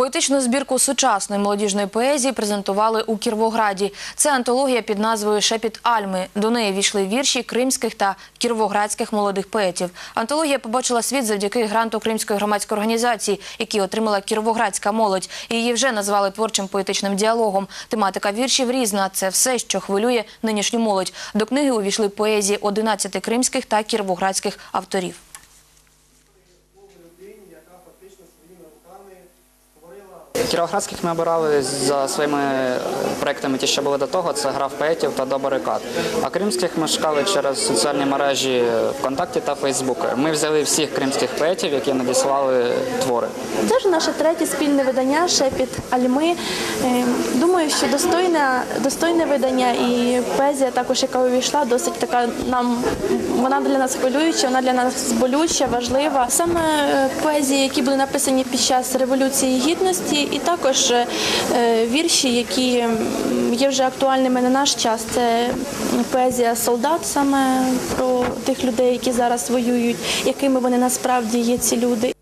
Поетичну збірку сучасної молодіжної поезії презентували у Кіровограді. Це антологія під назвою Шепіт Альми. До неї війшли вірші кримських та кіровоградських молодих поетів. Антологія побачила світ завдяки гранту Кримської громадської організації, який отримала кіровоградська молодь. Її вже назвали творчим поетичним діалогом. Тематика віршів різна. Це все, що хвилює нинішню молодь. До книги увійшли поезії 11 кримських та кіровоградських авторів. Кіровоградських ми обирали за своїми проектами, ті, що були до того, це гра в поетів та до барикад. А кримських ми шукали через соціальні мережі ВКонтакті та Фейсбук. Ми взяли всіх кримських поетів, які надіслали твори. Це ж наше третє спільне видання Шепіт Альми. Е, Думаю, що достойне, достойне видання і поезія, також яка увійшла, досить така нам вона для нас хвилююча, вона для нас болюча, важлива. Саме е, поезії, які були написані під час революції гідності, також е, вірші, які є вже актуальними на наш час. Це поезія солдат, саме про тих людей, які зараз воюють, якими вони насправді є ці люди.